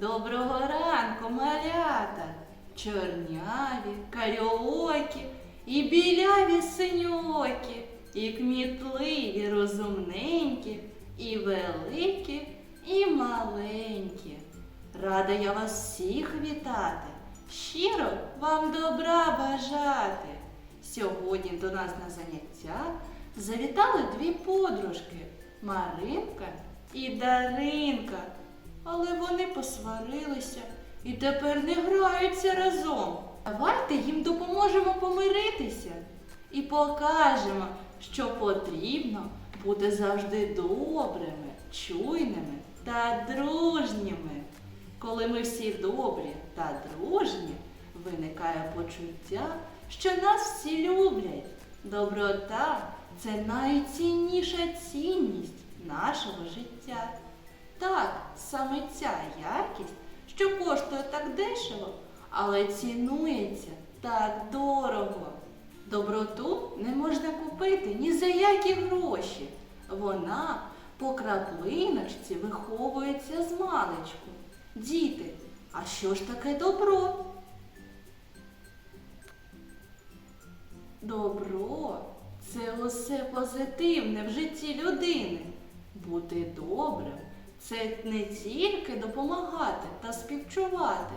Доброго ранку, малята, чорняві, каріокі і біляві синьокі, і кмітливі, розумненькі, і великі, і маленькі. Рада я вас всіх вітати, щиро вам добра бажати. Сьогодні до нас на заняття завітали дві подружки Маринка і Даринка. Посварилися і тепер не граються разом. Давайте їм допоможемо помиритися і покажемо, що потрібно бути завжди добрими, чуйними та дружніми. Коли ми всі добрі та дружні, виникає почуття, що нас всі люблять. Доброта це найцінніша цінність нашого життя. Так, саме ця якість, що коштує так дешево, але цінується так дорого. Доброту не можна купити ні за які гроші. Вона по краплиночці виховується з маличку. Діти, а що ж таке добро? Добро це усе позитивне в житті людини. Бути добрим це не тільки допомагати та співчувати.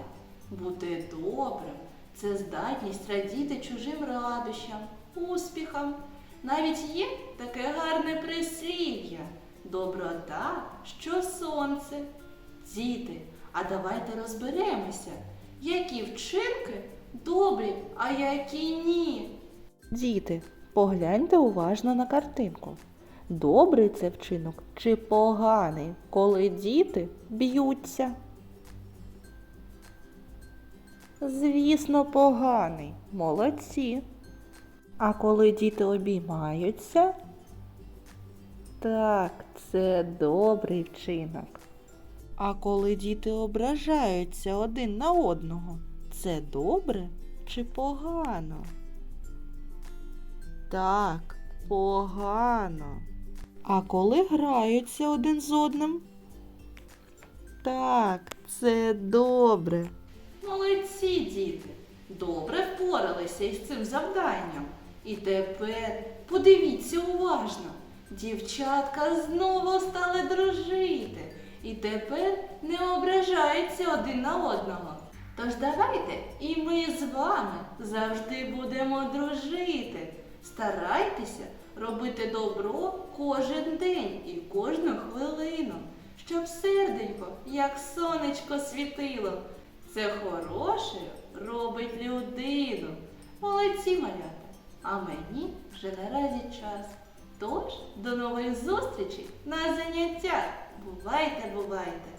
Бути добрим це здатність радіти чужим радощам, успіхам. Навіть є таке гарне прислів'я доброта, що сонце. Діти, а давайте розберемося, які вчинки добрі, а які ні. Діти, погляньте уважно на картинку. Добрий це вчинок чи поганий, коли діти б'ються? Звісно, поганий. Молодці. А коли діти обіймаються? Так, це добрий вчинок. А коли діти ображаються один на одного, це добре чи погано? Так, погано. А коли граються один з одним? Так, це добре. Молодці, діти, добре впоралися із цим завданням. І тепер подивіться уважно. Дівчатка знову стали дружити і тепер не ображаються один на одного. Тож давайте і ми з вами завжди будемо дружити. Старайтеся робити добро кожен день і кожну хвилину, щоб серденько, як сонечко світило. Це хороше робить людину. Молодці малята. А мені вже наразі час. Тож до нових зустрічей на заняттях. Бувайте, бувайте!